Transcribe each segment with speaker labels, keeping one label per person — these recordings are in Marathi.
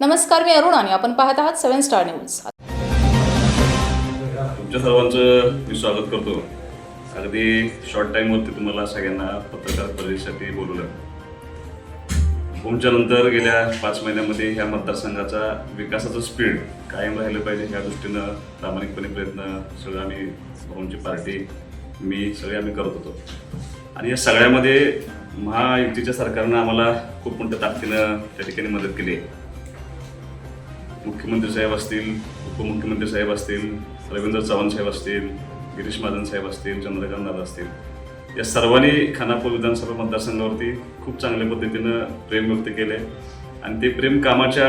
Speaker 1: नमस्कार मी अरुण आणि आपण पाहत आहात सेव्हन स्टार न्यूज.
Speaker 2: तुमच्या सर्वांचं मी स्वागत करतो. अगदी शॉर्ट टाईमवरती तुम्हाला सगळ्यांना पत्रकार परिषदेसाठी बोलवलं. तुमच्या नंतर गेल्या पाच महिन्यामध्ये ह्या मतदारसंघाचा विकासाचं स्पीड कायम राहिलं पाहिजे ह्या दृष्टीनं प्रामाणिकपणे प्रयत्न सगळं आम्ही होमची पार्टी मी सगळे आम्ही करत होतो. आणि या सगळ्यामध्ये महायुतीच्या सरकारनं आम्हाला खूप मोठ्या ताकदीनं त्या ठिकाणी मदत केली आहे. मुख्यमंत्री साहेब असतील उपमुख्यमंत्री साहेब असतील रवींद्र चव्हाण साहेब असतील गिरीश महाजन साहेब असतील चंद्रकांत दादा असतील. या सर्वांनी खानापूर विधानसभा मतदारसंघावरती खूप चांगल्या पद्धतीनं प्रेम व्यक्त केले आणि ते प्रेम कामाच्या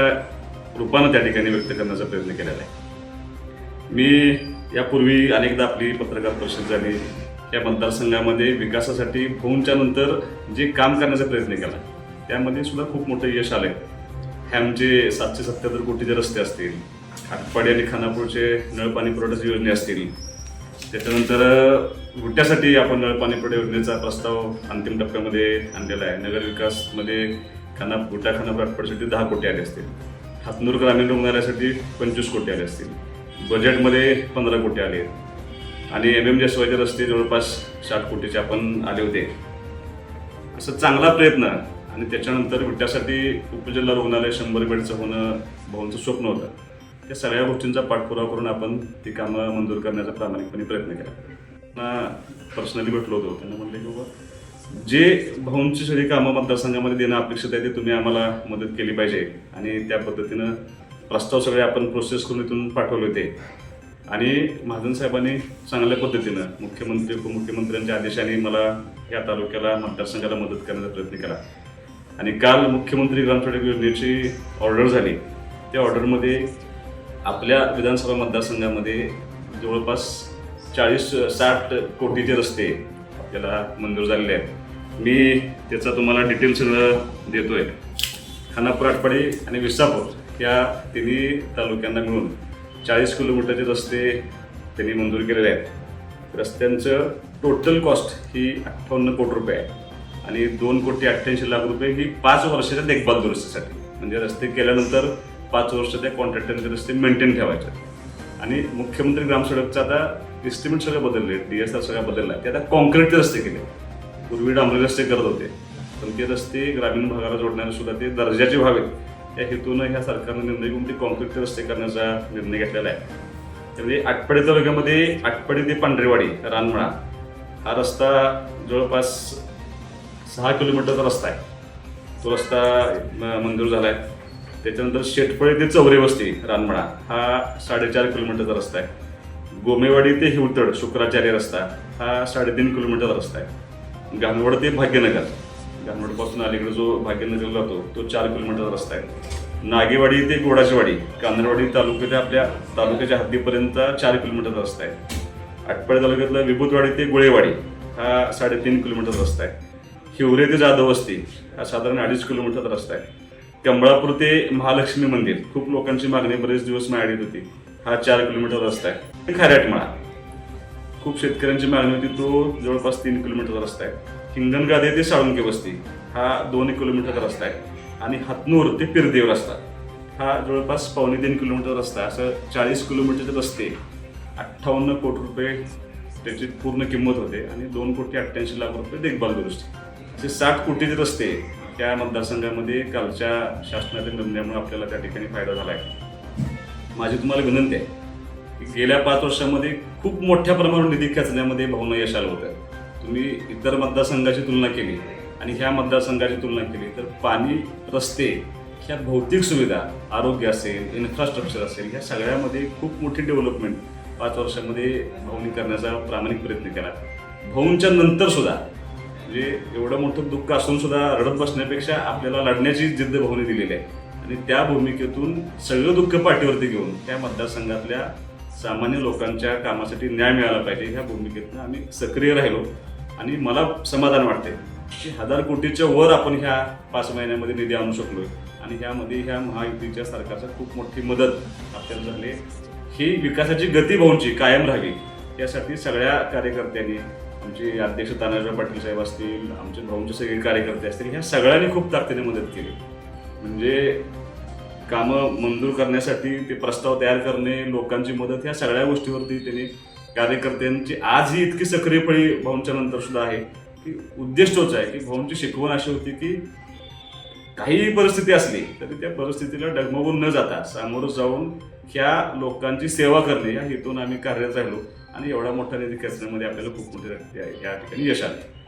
Speaker 2: रूपानं त्या ठिकाणी व्यक्त करण्याचा प्रयत्न केलेला आहे. मी यापूर्वी अनेकदा आपली पत्रकार परिषद झाली. या मतदारसंघामध्ये विकासासाठी होऊनच्या नंतर जे काम करण्याचा प्रयत्न केला त्यामध्ये सुद्धा खूप मोठं यश आलं आहे हे आमचे सातशे सत्याहत्तर कोटीचे रस्ते असतील आटपाडी आणि खानापूरचे नळ पाणी पुरवठ्याची असतील त्याच्यानंतर गुट्ट्यासाठी आपण नळ पाणी पुरवठा योजनेचा प्रस्ताव अंतिम टप्प्यामध्ये आणलेला आहे. नगरविकासमध्ये खाना गुट्टा खानापूर आटपाडीसाठी दहा कोटी आले असतील. हातनूर ग्रामीण रुग्णालयासाठी पंचवीस कोटी आले असतील. बजेटमध्ये पंधरा कोटी आले. आणि एम एम जसवायचे रस्ते जवळपास साठ कोटीचे आपण आले होते. असं चांगला प्रयत्न आणि त्याच्यानंतर विट्यासाठी उपजिल्हा रुग्णालय शंभर बेडचं होणं भाऊंचं स्वप्न होतं. त्या सगळ्या गोष्टींचा पाठपुरावा करून आपण ती कामं मंजूर करण्याचा प्रामाणिकपणे प्रयत्न केला. त्यांना पर्सनली भेटलो होतो त्यांना म्हणले की बाबा जे भाऊंची सगळी कामं मतदारसंघामध्ये देणं अपेक्षित आहे ते तुम्ही आम्हाला मदत केली पाहिजे. आणि त्या पद्धतीनं प्रस्ताव सगळे आपण प्रोसेस करून इथून पाठवले होते. आणि महाजन साहेबांनी चांगल्या पद्धतीनं मुख्यमंत्री उपमुख्यमंत्र्यांच्या आदेशाने मला या तालुक्याला मतदारसंघाला मदत करण्याचा प्रयत्न केला. आणि काल मुख्यमंत्री ग्रामसडक योजनेची ऑर्डर झाली. त्या ऑर्डरमध्ये आपल्या विधानसभा मतदारसंघामध्ये जवळपास चाळीस साठ कोटीचे रस्ते आपल्याला मंजूर झालेले आहेत. मी त्याचा तुम्हाला डिटेल सगळं आहे खानापूर आटपाडी आणि विसापूर या तिन्ही तालुक्यांना मिळून चाळीस किलोमीटरचे रस्ते त्यांनी मंजूर केलेले आहेत. रस्त्यांचं टोटल कॉस्ट ही अठ्ठावन्न कोटी रुपये आहे. आणि दोन कोटी अठ्ठ्याऐंशी लाख रुपये ही पाच वर्षाच्या देखभाल दुरुस्तीसाठी. म्हणजे रस्ते केल्यानंतर पाच वर्ष त्या कॉन्ट्रॅक्टरचे रस्ते मेंटेन ठेवायचे. आणि मुख्यमंत्री ग्रामसडकचं आता इस्टिमेट सगळं बदलले डी एस आर सगळं बदलला. ते आता कॉन्क्रीटचे रस्ते केले. पूर्वी डांबरी रस्ते करत होते. पण ते रस्ते ग्रामीण भागाला जोडण्याने सुद्धा ते दर्जाचे व्हावेत या हेतूनं ह्या सरकारनं निर्णय घेऊन ते कॉन्क्रीटचे रस्ते करण्याचा निर्णय घेतलेला आहे. त्यामुळे आटपाडी तालुक्यामध्ये आटपाडी ते पांढरेवाडी रानमळा हा रस्ता जवळपास सहा किलोमीटरचा रस्ता आहे. तो रस्ता मंजूर झाला आहे त्याच्यानंतर शेटफळे ते चौरे वस्ती रानमळा हा साडेचार किलोमीटरचा रस्ता आहे. गोमेवाडी ते हिवतड शुक्राचार्य रस्ता हा साडेतीन किलोमीटरचा रस्ता आहे. गानवड ते भाग्यनगर गानवडपासून अलीकडे जो भाग्यनगरला जातो तो चार किलोमीटरचा रस्ता आहे. नागेवाडी ते गोडाचीवाडी कांदरवाडी तालुक्याच्या आपल्या तालुक्याच्या हद्दीपर्यंत चार किलोमीटरचा रस्ता आहे. आटपाडी तालुक्यातला विभूतवाडी ते गोळेवाडी हा साडेतीन किलोमीटरचा रस्ता आहे. हिवरे ते जाधव वस्ती हा साधारण अडीच किलोमीटरचा रस्ता आहे. कमळापूर ते महालक्ष्मी मंदिर खूप लोकांची मागणी बरेच दिवस मागणी होती. हा चार किलोमीटर रस्ता आहे. खाऱ्याटमाळा खूप शेतकऱ्यांची मागणी होती तो जवळपास तीन किलोमीटरचा रस्ता आहे. हिंगणगादे ते साळुंके वस्ती हा दोन किलोमीटरचा रस्ता आहे. आणि हातनूर ते पिरदेव रस्ता हा जवळपास पावणे तीन किलोमीटर रस्ता आहे. असं चाळीस किलोमीटरचे रस्ते अठ्ठावन्न कोटी रुपये त्याची पूर्ण किंमत होते. आणि दोन कोटी अठ्ठ्याऐंशी लाख रुपये देखभाल दुरुस्ती. जे साठ कोटीचे रस्ते त्या मतदारसंघामध्ये कालच्या शासनाच्या निर्णयामुळे आपल्याला त्या ठिकाणी फायदा झाला आहे माझी तुम्हाला विनंती आहे की गेल्या पाच वर्षामध्ये खूप मोठ्या प्रमाणावर निधी खेचण्यामध्ये भावना यश आलं होतं. तुम्ही इतर मतदारसंघाची तुलना केली आणि ह्या मतदारसंघाची तुलना केली तर पाणी रस्ते ह्या भौतिक सुविधा आरोग्य असेल इन्फ्रास्ट्रक्चर असेल ह्या सगळ्यामध्ये खूप मोठी डेव्हलपमेंट पाच वर्षामध्ये भाऊनी करण्याचा प्रामाणिक प्रयत्न केला. भाऊंच्या नंतर सुद्धा म्हणजे एवढं मोठं दुःख असून सुद्धा रडत बसण्यापेक्षा आपल्याला लढण्याची जिद्द भाऊने दिलेली आहे. आणि त्या भूमिकेतून सगळं दुःख पाठीवरती घेऊन त्या मतदारसंघातल्या सामान्य लोकांच्या कामासाठी न्याय मिळाला पाहिजे. ह्या भूमिकेतनं आम्ही सक्रिय राहिलो आणि मला समाधान वाटते की हजार कोटीच्या वर आपण ह्या पाच महिन्यामध्ये निधी आणू शकलो आणि ह्यामध्ये ह्या महायुतीच्या सरकारचा खूप मोठी मदत आपल्याला झाली ही विकासाची गती भाऊंची कायम राहावी यासाठी सगळ्या कार्यकर्त्यांनी आमचे अध्यक्ष तानाजीराव पाटील साहेब असतील आमचे भाऊंचे सगळे कार्यकर्ते असतील ह्या सगळ्यांनी खूप ताकदीने मदत केली. म्हणजे कामं मंजूर करण्यासाठी ते प्रस्ताव तयार करणे लोकांची मदत ह्या सगळ्या गोष्टीवरती त्यांनी कार्यकर्त्यांची आजही इतकी सक्रियपणे भाऊंच्या नंतर सुद्धा आहे की उद्देश तोच आहे की भाऊंची शिकवण अशी होती की काहीही परिस्थिती असली तरी त्या परिस्थितीला डगमगून न जाता सामोरं जाऊन ह्या लोकांची सेवा करणे या हेतून आम्ही कार्यरत राहिलो. आणि एवढा मोठा निधी खेचण्यामध्ये आपल्याला खूप मोठी या ठिकाणी यश आलं.